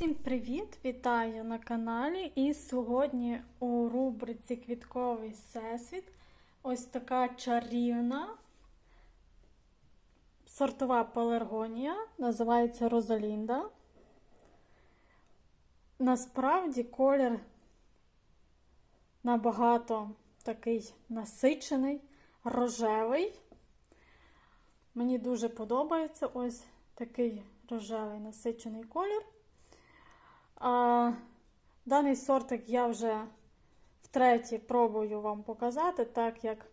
Всім привіт! Вітаю на каналі. І сьогодні у рубриці Квітковий Всесвіт ось така чарівна сортова пеларгонія, називається Розалінда. Насправді колір набагато такий насичений, рожевий. Мені дуже подобається ось такий рожевий насичений колір. А, Даний сортик я вже втретє пробую вам показати, так як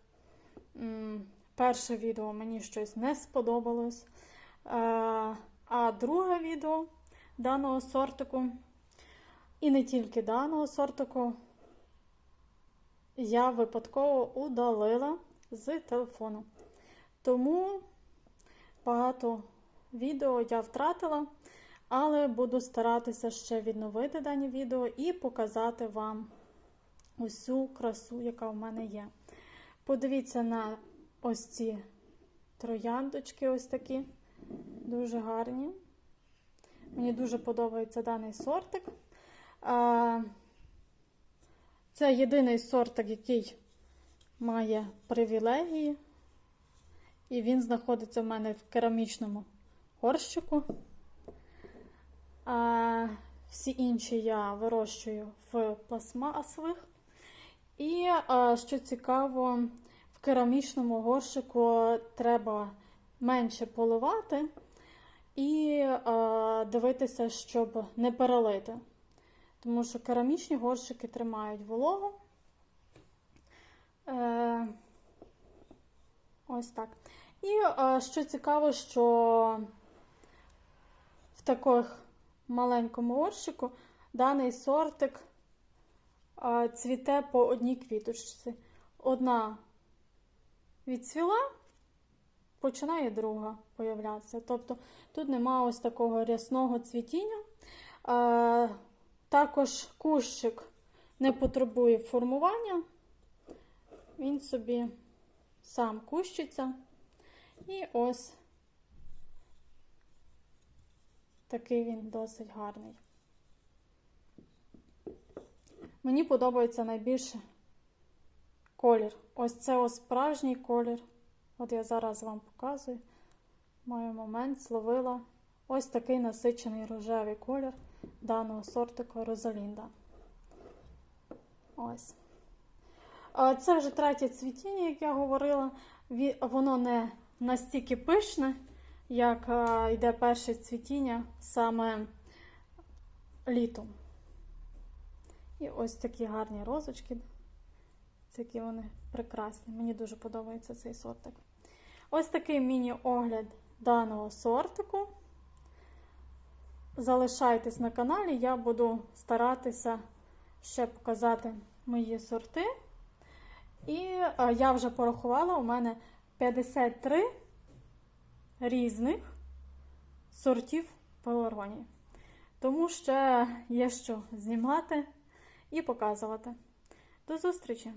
перше відео мені щось не сподобалось. А, а друге відео даного сортику, і не тільки даного сортику, я випадково удалила з телефону. Тому багато відео я втратила. Але буду старатися ще відновити дані відео і показати вам усю красу, яка в мене є. Подивіться на ось ці трояндочки, ось такі, дуже гарні. Мені дуже подобається даний сортик. Це єдиний сортик, який має привілегії. І він знаходиться в мене в керамічному горщику. А всі інші я вирощую в пластмасових. І, що цікаво, в керамічному горщику треба менше поливати і дивитися, щоб не перелити. Тому що керамічні горщики тримають вологу. Е, ось так. І що цікаво, що в таких маленькому горщику даний сортик цвіте по одній квіточці. Одна відцвіла, починає друга появлятися. Тобто тут нема ось такого рясного цвітіння. Також кущик не потребує формування, він собі сам кущиться. І ось Такий він досить гарний. Мені подобається найбільше колір. Ось це ось справжній колір. От я зараз вам показую. Маю момент зловила ось такий насичений рожевий колір даного сортику Розалінда. Ось. Це вже третє цвітіння, як я говорила. Воно не настільки пишне як е, йде перше цвітіння саме літом. І ось такі гарні розочки. Які вони прекрасні. Мені дуже подобається цей сортик. Ось такий міні-огляд даного сортику. Залишайтесь на каналі, я буду старатися ще показати мої сорти. І е, я вже порахувала, у мене 53 різних сортів пеларонії. Тому ще є що знімати і показувати. До зустрічі!